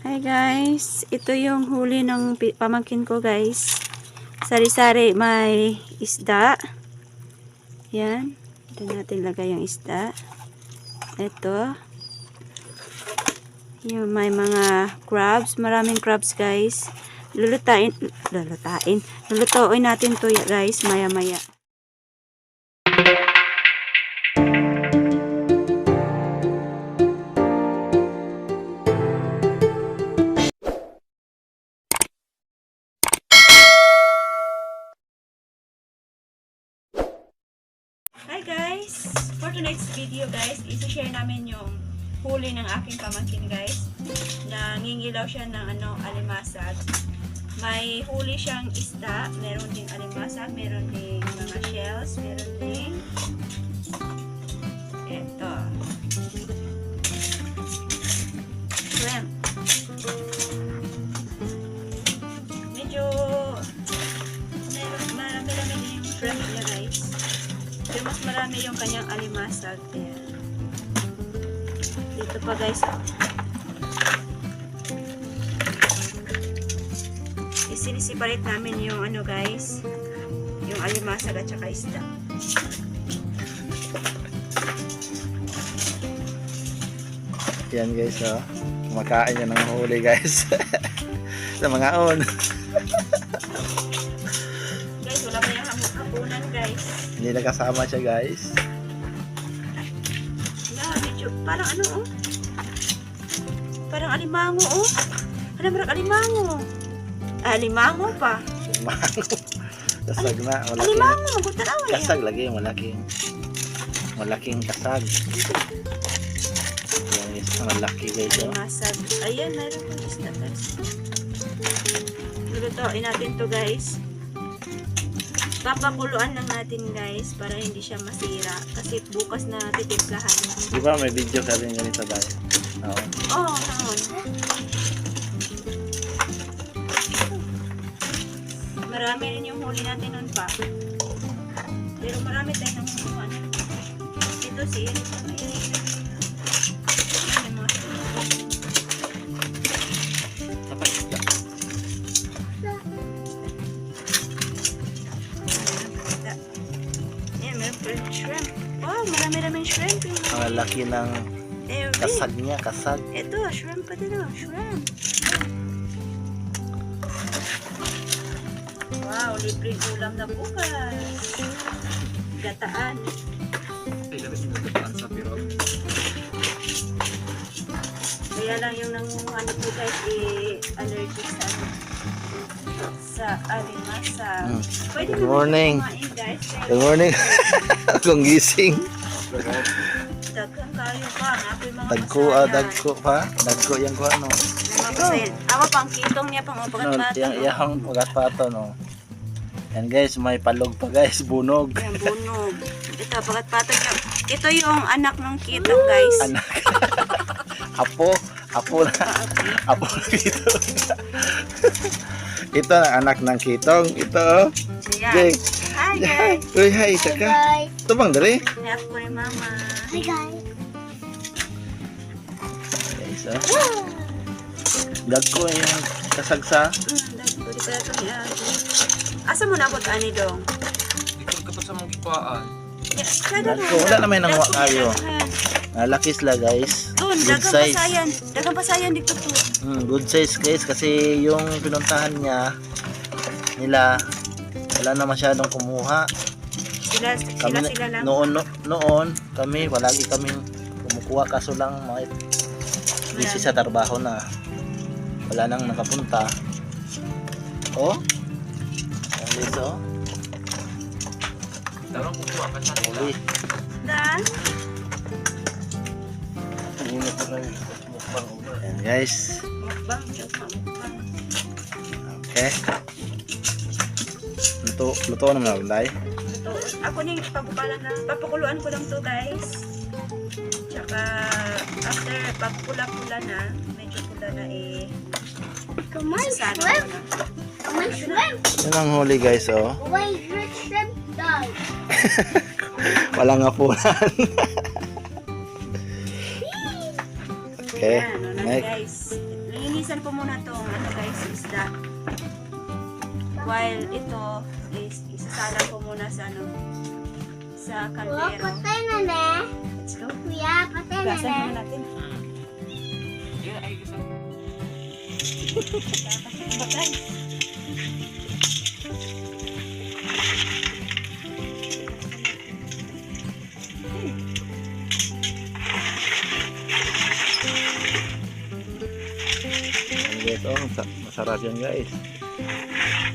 Hi guys, ito yung huli ng pamangkin ko guys. Sari-sari may isda. Yan. Ito natin lagay yung isda. Ito. Yung may mga crabs. Maraming crabs guys. Lulutain. Lulutain. Lulutuin natin to guys maya maya. For tonight's video guys, isi-share namin yung huli ng aking pamangkin guys. Nangingilaw siya ng ano, alimasag. May huli siyang isda, meron ding alimasag, meron ding mga shells, meron ding eto. Shrimp. Marami yung kanyang alimasag. Ayan. Dito pa guys. Oh. Isinisiparate namin yung ano guys. Yung alimasag at saka isda. Yan guys, oh. Kumakain yan ng huli guys. Sa mga on. Hindi nakasama siya guys. Medyo, parang ano oh. Parang alimango oh. Ano parang alimango? Ah, alimango pa. kasag na. Malaking, Alimango, magutan away. kasag lagi. Malaking. Malaking kasag. Yan guys, malaki guys. Oh. Masag. Ayan, meron pang isda guys. Lulutuin natin to guys. Papakuluan lang natin guys para hindi siya masira. Kasi bukas na titimplahan. Di ba may video ka rin ganito tayo? Oo. Oh, naon. Marami rin yung huli natin nun pa. Pero marami tayo ng huluan. Ito si laki ng Every. kasag niya. Kasag. Ito, shrimp pa din oh. Shrimp. Wow, libreng ulam na bukas. Gataan. Kaya lang yung nang ano po guys, eh, allergic sa ano, sa alimasa. Mm. Pwede Good morning. kumain guys. Good morning. Akong gising. Dagko, ah, dagko pa. Dagko yung kuha, no. Awa pang kitong niya pang upagat No, bata. yang yang ugat pa to, no. Yan guys, may palog pa guys, bunog. Yan, bunog. Ito, pagat patag niya. Ito yung anak ng kitong guys. Anak. apo, apo na, apo na dito. Ito ang anak ng kitong. Ito, oh. Ayan. Jay. Hi Hi. guys. Uy, hi, isa ka. Ito bang dali? Ni mama. Hi guys. Guys, oh. Dagko yung kasagsa. Hmm, dahil ko di kaya ito niya. Asa mo nabot ani dong? Ikot ka pa sa mga gipaan. Dagko, wala naman nang wa kayo. Nalaki sila guys. Doon, Good dagang size. pasayan. Dagang pasayan dito to. Mm, good size guys kasi yung pinuntahan niya nila wala na masyadong kumuha. Sila, sila, Kami sila lang. noon no- noon kami palagi kaming kumukuha kaso lang mga busy sa trabaho na wala nang nakapunta. Oh. Ang guys oh. Darong kukuha ka sa nila. Dan, Ayan guys. Okay. Luto, luto naman na Day. Ito, ako ning pagpapala na, papakuluan ko lang to guys. Tsaka, after pagpula-pula na, medyo pula na eh, Come on, shrimp. na. Come on, shrimp. Yan ang huli guys oh. Why is your shrimp die? Walang apunan. okay. Yan, ano na Next. guys. Linisan ko muna tong ano guys, isda. While ito is isasalang ko muna sa ano sa Kuya, kaldero. patay na na. Let's go. Kuya, patay na na. muna natin. Yun ay gusto. Batay. Yan guys, oh, sa- masarap yan guys.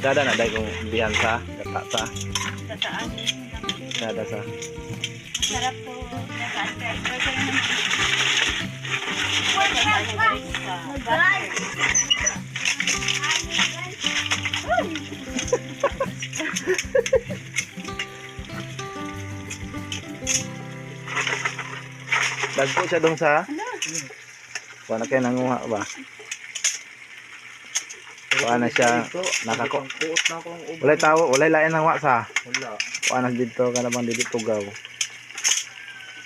Dada na dahil kung bihan sa, gata sa, Tataan. Dada sa. Masarap po. Dagpo siya dong sa, kuha na kayo nanguha ba? Kuha na siya, nakako. Walay tawo, walay lain ng sa. Wala. Kuha na dito, ka naman dito tugaw.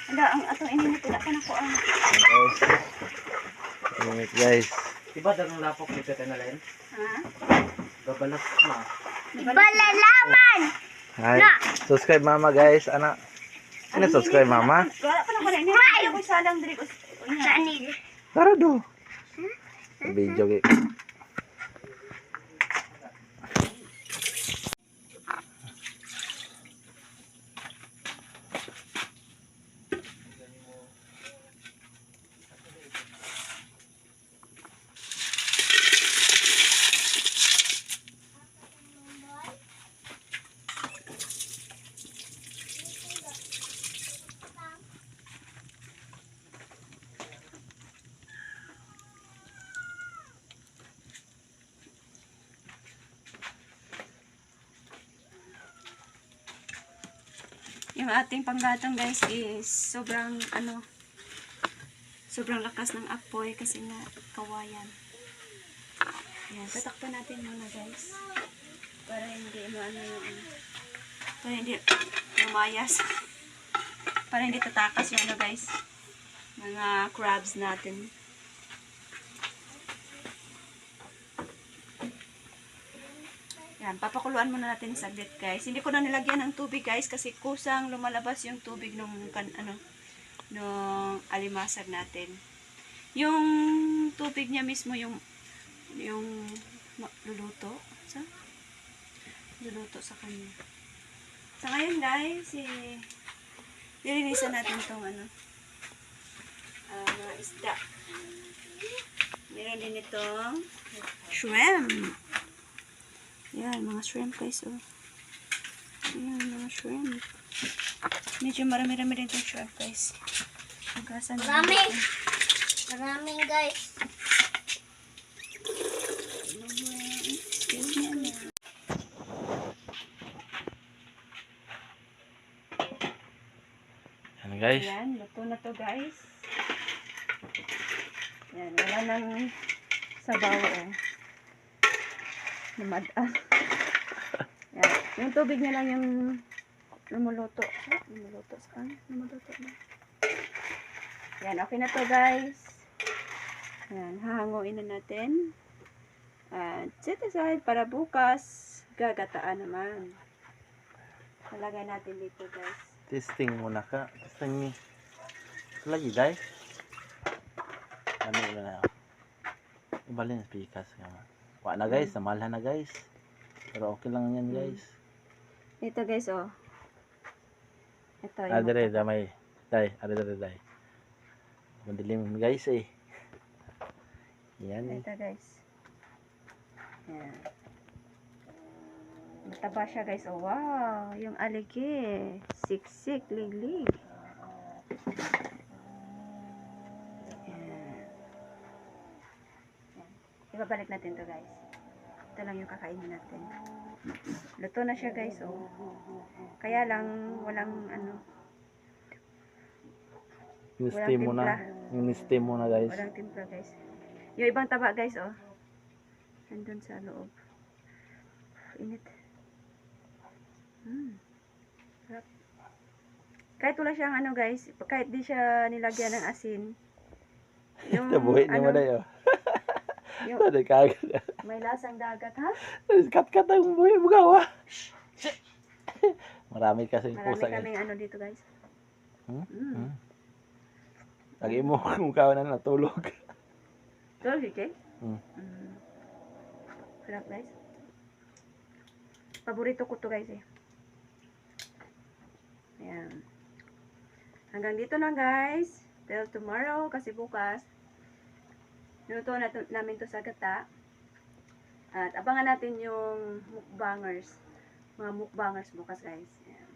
Wala, ang atong ininit. Wala ka na ko ang Guys, Init, guys. Diba dagang lapok dito tayo na len? Ha? Gabalas na. Balalaman! Hi. Subscribe mama guys. Ana. Ano subscribe mama? Wala pa na ko na ini. Ay, ako salang diri ko. Saan nila? Tara do. Video gi. Yung ating panggatong guys is sobrang ano sobrang lakas ng apoy kasi nga kawayan. Ayan, tatakpan natin muna guys. Para hindi maano yung ano. Para hindi lumayas. para hindi tatakas yung ano guys. Mga crabs natin. Yan, papakuluan muna natin saglit guys. Hindi ko na nilagyan ng tubig guys kasi kusang lumalabas yung tubig nung kan, ano nung alimasag natin. Yung tubig niya mismo yung yung luluto sa luluto sa kanya. Sa ngayon guys, eh, nilinisan natin tong ano ah, mga isda. Meron din itong shrimp. Yan, mga shrimp guys, oh. Yan, mga shrimp. Medyo marami-rami din itong shrimp guys. Hugasan din Marami. Maraming guys. Ano. Yan guys. Yan, luto na to guys. Yan, wala nang sabaw, oh. Namadaan. Yan, yung tubig niya lang yung lumuluto. Ah, lumuluto. Saan? Lumuluto na. Yan, okay na to guys. Yan, hahanguin na natin. At set aside para bukas. Gagataan naman. Talagay natin dito guys. Testing muna ka. Testing ni. Lagi dai. Ano na. Ibalin pikas ka man. Wa na guys, namalhan na guys. Pero okay lang yan guys. Ito guys, oh. Ito yung dire, damay. Dai, ada dire dai. Madilim guys eh. Yan eh. Ito guys. Yan. Mataba siya guys. Oh, wow. Yung aligi. Siksik, liglig. Ibabalik natin to guys. Ito lang yung kakainin natin. Luto na siya guys. Oh. Kaya lang walang ano, Walang steam muna. timpla. Yung steam muna guys. Walang timpla guys. Yung ibang taba guys, oh. Nandun sa loob. Init. Hmm. Sarap. Kahit wala siyang ano guys, kahit di siya nilagyan ng asin. Yung Nabuhay ni ano, mo dai oh. Yung, Ano kagad. may lasang dagat, ha? Kat-kat ang buhay mo gawa. Marami kasi Marami pusa. guys. kaming ano dito, guys. Hmm? Mm. Hmm. Lagi mo kung kawan na natulog. Tulog, Kike? Hmm. Mm. Sarap, guys. Paborito ko to, guys, eh. Ayan. Hanggang dito lang, guys. Till tomorrow, kasi bukas, niluto na to- namin to sa gata. At abangan natin yung mukbangers. Mga mukbangers bukas, guys. Ayan.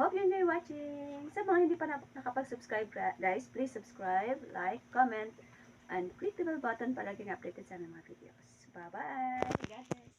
Hope you enjoy watching. Sa mga hindi pa na- nakapag-subscribe, guys, please subscribe, like, comment, and click the bell button para laging updated sa mga videos. Bye-bye!